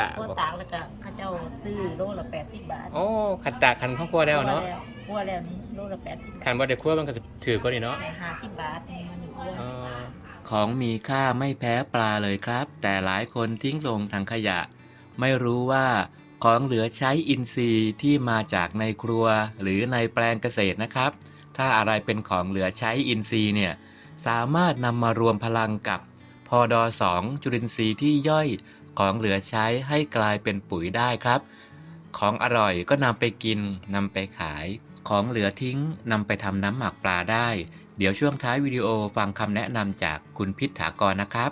ตะคั่วบ่ตากแล้วก็เขาเจ้าซื้อโลละ80บาทโอ้ขันตะขันข้าวคั่วแล้วเนาะคั่วแล้วนี่โลละ80บาขันบ่ได้คั่วมันก็จะถือก็นี่เนาะท50บาทนี่มันคั่วอ๋อของมีค่าไม่แพ้ปลาเลยครับ แต่หลายคนทิ้งลงถังขยะ ไม่รู้ว่าของเหลือใช้อินทรีย์ที่มาจากในครัวหรือในแปลงเกษตรนะครับ ถ้าอะไรเป็นของเหลือใช้อินทรีย์เนี่ยสามารถนำมารวมพลังกับพอดอสองจุลินทรีย์ที่ย่อย ของเหลือใช้ให้กลายเป็นปุ๋ยได้ครับ ของอร่อยก็นำไปกินนำไปขาย ของเหลือทิ้งนำไปทำน้ำหมักปลาได้ เดี๋ยวช่วงท้ายวิดีโอฟังคำแนะนำจากคุณพิษถากรนะครับ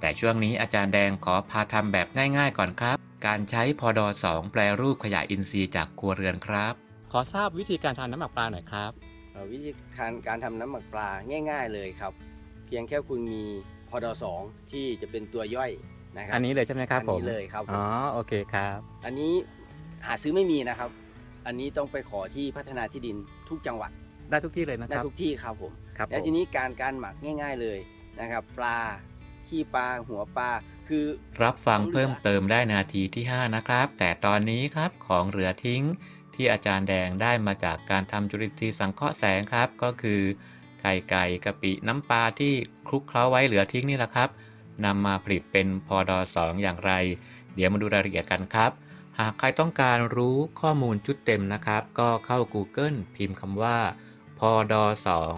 แต่ช่วงนี้อาจารย์แดงขอพาทำแบบง่ายๆก่อนครับ การใช้พอดอ2แปลรูปขยะอินทรีย์จากครัวเรือนครับ ขอทราบวิธีการทำน้ำหมักปลาหน่อยครับเอ่อวิธีการการทำน้ำหมักปลาง่าย ๆ เลยครับ เพียงแค่คุณมีพอดสองที่จะเป็นตัวย่อย นะครัอันนี้เลยใช่ไหมครับอันผมนี้เลยครับผม อ๋อโอเคครับ อันนี้หาซื้อไม่มีนะครับ อันนี้ต้องไปขอที่พัฒนาที่ดินทุกจังหวัดได้ทุกที่เลยนะคได้รับทุกที่ครับผม ครับและผม ทีนี้การการหมักง่าย ๆเลยนะครับ ปลาขี้ปลาหัวปลาคือ รับฟังของเหลือเพิ่มเติมได้นาทีที่ 5 นะครับ แต่ตอนนี้ครับของเหลือทิ้งที่อาจารย์แดงได้มาจากการทำจุลินทรีย์สังเคราะห์แสงครับ ก็คือไข่ไก่กะปิน้ำปลาที่คลุกเคล้าไว้เหลือทิ้งนี่แหละครับ นำมาผลิตเป็นพอดอ2อย่างไร เดี๋ยวมาดูรายละเอียดกันครับ หากใครต้องการรู้ข้อมูลชุดเต็มนะครับ ก็เข้า Google พิมพ์คำว่าพอดอ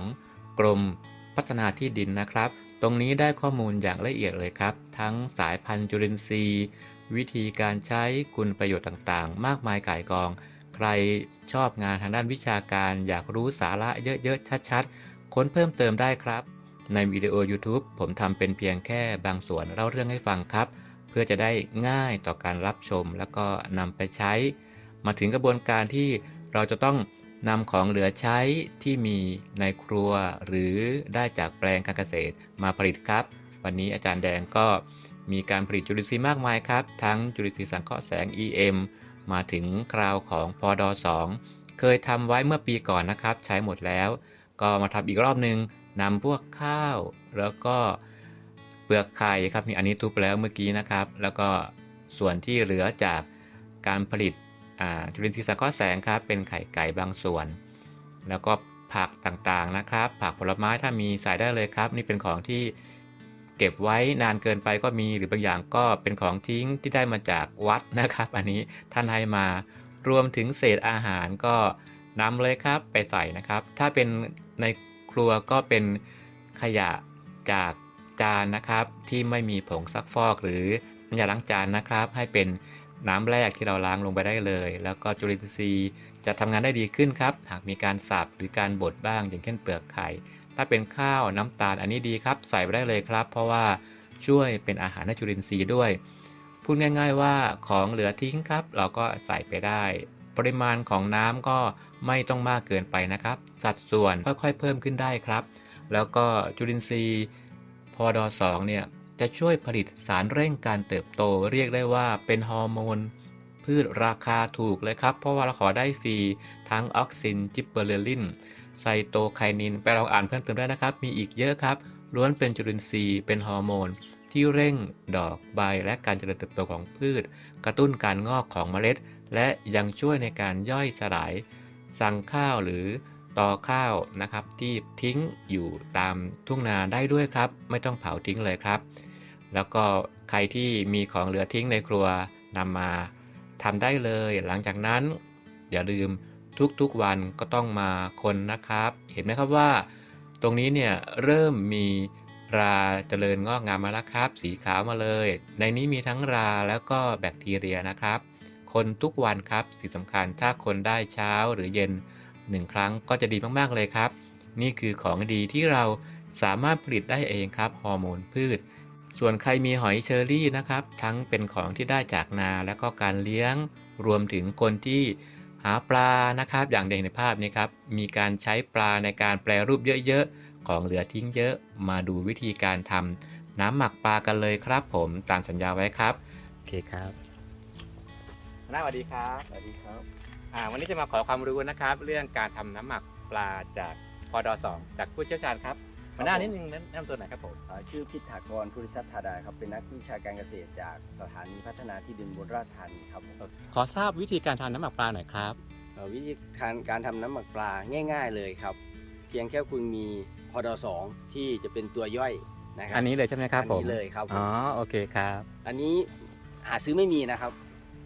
2กรมพัฒนาที่ดินนะครับ ตรงนี้ได้ข้อมูลอย่างละเอียดเลยครับ ทั้งสายพันธุ์จุลินทรีย์ วิธีการใช้คุณประโยชน์ต่างๆ มากมายก่ายกอง ใครชอบงานทางด้านวิชาการ อยากรู้สาระเยอะๆชัดๆ ค้นเพิ่มเติมได้ครับ ในวิดีโอ YouTube ผมทำเป็นเพียงแค่บางส่วนเล่าเรื่องให้ฟังครับ เพื่อจะได้ง่ายต่อการรับชม แล้วก็นำไปใช้ มาถึงกระบวนการที่เราจะต้องนำของเหลือใช้ที่มีในครัวหรือได้จากแปลงการเกษตรมาผลิตครับ วันนี้อาจารย์แดงก็มีการผลิตจุลินทรีย์มากมายครับ ทั้งจุลินทรีย์สังเคราะห์แสง EM มาถึงคราวของพอด2เคยทำไว้เมื่อปีก่อนนะครับ ใช้หมดแล้ว ก็มาทำอีกรอบนึง นำพวกข้าว แล้วก็เปลือกไข่ครับนี่อันนี้ทุบแล้วเมื่อกี้นะครับ แล้วก็ส่วนที่เหลือจากการผลิตจุลินทรีย์สังเคราะห์แสงครับ เป็นไข่ไก่บางส่วน แล้วก็ผักต่างๆนะครับ ผักผลไม้ถ้ามีใส่ได้เลยครับ นี่เป็นของที่เก็บไว้นานเกินไปก็มีหรือบางอย่างก็เป็นของทิ้งที่ได้มาจากวัดนะครับ อันนี้ท่านให้มารวมถึงเศษอาหารก็นำเลยครับไปใส่นะครับ ถ้าเป็นใน ครัวก็เป็นขยะจากจานนะครับ ที่ไม่มีผงซักฟอกหรือน้ำยาล้างจานนะครับ ให้เป็นน้ำแรกที่เราล้างลงไปได้เลย แล้วก็จุลินทรีย์จะทำงานได้ดีขึ้นครับ หากมีการสับหรือการบดบ้าง อย่างเช่นเปลือกไข่ ถ้าเป็นข้าวน้ำตาลอันนี้ดีครับ ใส่ไปได้เลยครับ เพราะว่าช่วยเป็นอาหารให้จุลินทรีย์ด้วย พูดง่าย ๆ ว่าของเหลือทิ้งครับ เราก็ใส่ไปได้ ปริมาณของน้ำก็ไม่ต้องมากเกินไปนะครับ สัดส่วนค่อยๆเพิ่มขึ้นได้ครับ แล้วก็จุลินทรีย์พอดอ2เนี่ยจะช่วยผลิตสารเร่งการเติบโต เรียกได้ว่าเป็นฮอร์โมนพืชราคาถูกเลยครับ เพราะว่าเราขอได้ฟรีทั้งออกซินจิปเปอร์เลลินไซโตไคนิน ไปลองอ่านเพิ่มเติมได้นะครับ มีอีกเยอะครับ ล้วนเป็นจุลินทรีย์เป็นฮอร์โมน ที่เร่งดอกใบและการเจริญเติบโตของพืช กระตุ้นการงอกของเมล็ด และยังช่วยในการย่อยสลายสั่งข้าวหรือตอข้าวนะครับ ที่ทิ้งอยู่ตามทุ่งนาได้ด้วยครับ ไม่ต้องเผาทิ้งเลยครับ แล้วก็ใครที่มีของเหลือทิ้งในครัวนำมาทำได้เลย หลังจากนั้น อย่าลืมทุกๆวันก็ต้องมาคนนะครับ เห็นไหมครับว่า ตรงนี้เนี่ยเริ่มมีราเจริญงอกงามมาแล้วครับ สีขาวมาเลย ในนี้มีทั้งราแล้วก็แบคทีเรียนะครับ คนทุกวันครับ สิ่งสำคัญถ้าคนได้เช้าหรือเย็นหนึ่งครั้งก็จะดีมากๆเลยครับ นี่คือของดีที่เราสามารถผลิตได้เองครับฮอร์โมนพืช ส่วนใครมีหอยเชอรี่นะครับ ทั้งเป็นของที่ได้จากนาและก็การเลี้ยง รวมถึงคนที่หาปลานะครับ อย่างเด่นในภาพนี้ครับ มีการใช้ปลาในการแปรรูปเยอะๆ ของเหลือทิ้งเยอะ มาดูวิธีการทำน้ำหมักปลากันเลยครับ ผมตามสัญญาไว้ครับโอเคครับ หัวหน้าสวัสดีครับสวัสดีครับอ่าวันนี้จะมาขอความรู้นะครับ เรื่องการทำน้ำหมักปลาจากพอด2จากผู้เชี่ยวชาญครับหัวหน้านิดนึงแนะนำตัวหน่อยครับผมเอ่อชื่อพิธากรภูริทรัพย์ธาดาครับเป็นนักวิชาการเกษตรจากสถานีพัฒนาที่ดินบนราชธานีครับผมขอทราบวิธีการทำน้ำหมักปลาหน่อยครับ เอ่อวิธีการการทำน้ำหมักปลาง่าย ๆ เลยครับ เพียงแค่คุณมีพอดสองที่จะเป็นตัวย่อยนะครัอันนี้เลยใช่ไหมครับอันผมนี้เลยครับผมอ๋อโอเคครับ อันนี้หาซื้อไม่มีนะครับ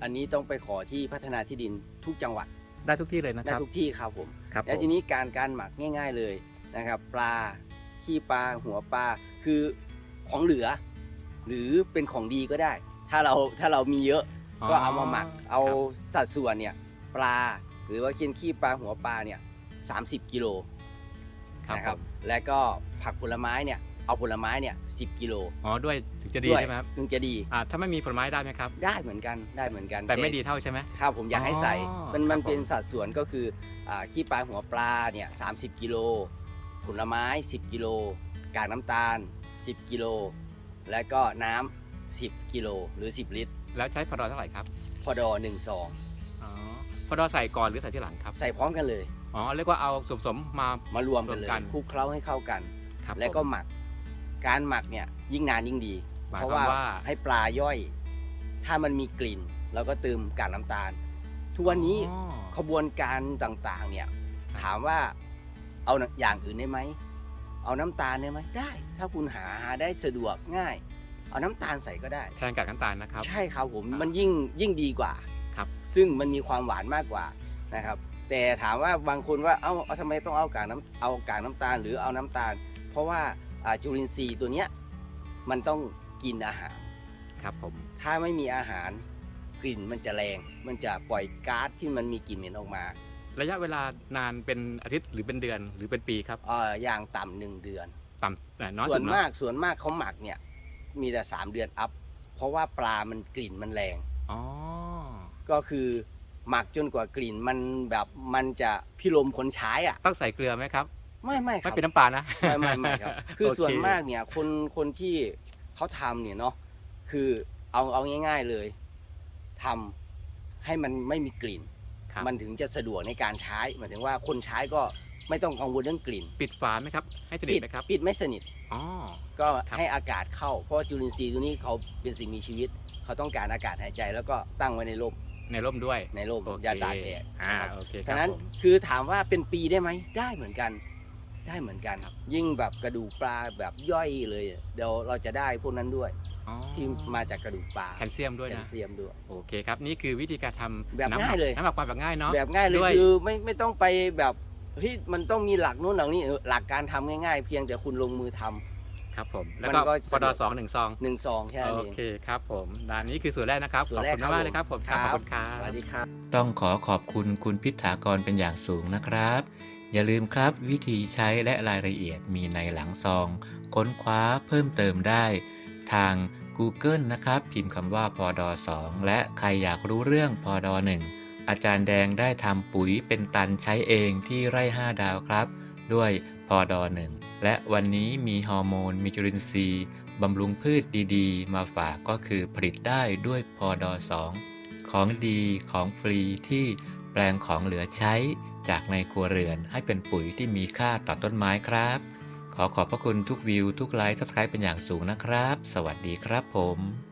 อันนี้ต้องไปขอที่พัฒนาที่ดินทุกจังหวัดได้ทุกที่เลยนะคได้รับทุกที่ครับผมครับแล้วผม ทีนี้การการหมักง่าย ๆเลยนะครับ ปลาขี้ปลาหัวปลาคือของเหลือ หรือเป็นของดีก็ได้ ถ้าเราถ้าเรามีเยอะ ก็เอามาหมักเอาสัดส่วนเนี่ยปลาหรือว่ากินขี้ปลาหัวปลาเนี่ยสากิโลครับนะผมและก็ผักผลไม้เนี่ย เอาผลไม้เนี่ยสิกิโลอ๋อด้วยถึงจะดีด้วยใช่ไหมครับถึงจะดีอ่าถ้าไม่มีผลไม้ได้ไหมครับ ได้เหมือนกันได้เหมือนกันแต่ไม่ดีเท่าใช่ไหม ครับผมอยากให้ใส่อ๋อมันมันครับผม เป็นสัดส่วนก็คืออ่าขี้ปลาหัวปลาเนี่ยสากิโลผลไม้ 10 กิโลกากน้ำตาล 10 กิโลและก็น้ำ10 กิโลหรือ 10 ลิตร แล้วใช้พอดอเท่าไหร่ครับพอดอหนึ่งซองอ๋อพอดอใส่ก่อนหรือใส่ที่หลังครับใส่พร้อมกันเลย อ๋อเรียกว่าเอาสมสมๆมา มารวมกันเลรวมยกัน คลุกเคล้าให้เข้ากัน ครับแล้วก็ผมหมัก การหมักเนี่ยยิ่งนานยิ่งดี หมายเพราะความว่าว่าให้ปลาย่อย ถ้ามันมีกลิ่นเราก็เติมกากน้ำตาล ทุกวันนี้อ๋อ ขบวนการต่างๆเนี่ยถามว่าเอาอย่างอื่นได้ไหม เอาน้ำตาลได้ไหมได้ ถ้าคุณหาหาได้สะดวกง่าย เอาน้ำตาลใส่ก็ได้ แทนกากน้ำตาลนะครับ ใช่ครับผมอ่ามัมันยิ่งยิ่งดีกว่าครับ ซึ่งมันมีความหวานมากกว่านะครับ แต่ถามว่าบางคนว่าเอ้าเอาทำไมต้องเอากากน้ำเอากากน้ำตาลหรือเอาน้ำตาล เพราะว่าอ่า จุลินทรีย์ตัวเนี้ยมันต้องกินอาหารครับผมถ้าไม่มีอาหารกลิ่นมันจะแรง มันจะปล่อยก๊าซที่มันมีกลิ่นเหม็นออกมา ระยะเวลานานเป็นอาทิตย์หรือเป็นเดือนหรือเป็นปีครับเอ่ออย่างต่ำหนึ่งเดือน ต่ำแต่น้อยส่สุวดนเนาะมากส่วนมากเขาหมักเนี่ยมีแต่สามเดือนอัพ เพราะว่าปลามันกลิ่นมันแรง อ๋อก็คือหมักจนกว่ากลิ่นมันแบบมันจะพิลมขนใช้อะ ต้องใส่เกลือไหมครับ ไม่ไม่คไม่รับเป็นน้ำปลานะ ไม่ไม่ไม่ครับ คือโเส่วนมากเนี่ยคนคนที่เขาทำเนี่ยเนาะคือเอาเอาง่าย ๆเลยทำให้มันไม่มีกลิ่น ครับมันถึงจะสะดวกในการใช้หมายถึงว่าคนใช้ก็ไม่ต้องกังวลเรื่องกลิ่นปิดฝาไหมครับ ให้สนิทไหมครับปิดไม่สนิท อ๋อ ก็ครับ ให้อากาศเข้า เพราะว่าจุลินทรีย์ตัวนี้เขาเป็นสิ่งมีชีวิต เขาต้องการอากาศหายใจ แล้วก็ตั้งไว้ในร่มในร่มด้วยในร่มโอเคอย่าตากแดดอ่านะครับโอเคคฉะรับนั้นผมคือถามว่าเป็นปีได้ไหมได้เหมือนกัน ได้เหมือนกันครับ ยิ่งแบบกระดูกปลาแบบย่อยเลย เดี๋ยวเราจะได้พวกนั้นด้วย อ๋อที่มาจากกระดูกปลาแคลเซียมด้วยแคลนะ เซียมด้วย โอเคครับ นี่คือวิธีการทำแบบน้ำหมัง่ายเลย น้ำหมักปลาแบบง่ายเนาะ แบบง่ายเลด้วยย คือไม่ไม่ต้องไปแบบเฮ้ยมันต้องมีหลักนู้นหลักนี้เออหลักการทำง่ายๆ เพียงแต่คุณลงมือทำ ครับผม แล้วมันก็ก็ปดสองหนึ่งซอง หนึ่งซองแค่นั้นโอเองเคครับผมด้านนี้คือส่วนแรกนะครับส่ขวอบนแรกคุณมากๆเลยครับผมครับขอบคุณครัสวัสบดีครับ ต้องขอขอบคุณคุณพิธากรเป็นอย่างสูงนะครับ อย่าลืมครับวิธีใช้และรายละเอียดมีในหลังซอง ค้นคว้าเพิ่มเติมได้ ทาง Google นะครับ พิมพ์คำว่าพอดอ2และใครอยากรู้เรื่องพอดอ1อาจารย์แดงได้ทำปุ๋ยเป็นตันใช้เองที่ไร่ 5 ดาวครับ ด้วยพอดอ1และวันนี้มีฮอร์โมน มีจุลินทรีย์บำรุงพืชดีๆ มาฝากก็คือผลิตได้ด้วยพอดอ2ของดีของฟรีที่แปลงของเหลือใช้ จากในครัวเรือนให้เป็นปุ๋ยที่มีค่าต่อต้นไม้ครับ ขอขอบพระคุณทุกวิว ทุกไลค์ทับสไครป์เป็นอย่างสูงนะครับ สวัสดีครับผม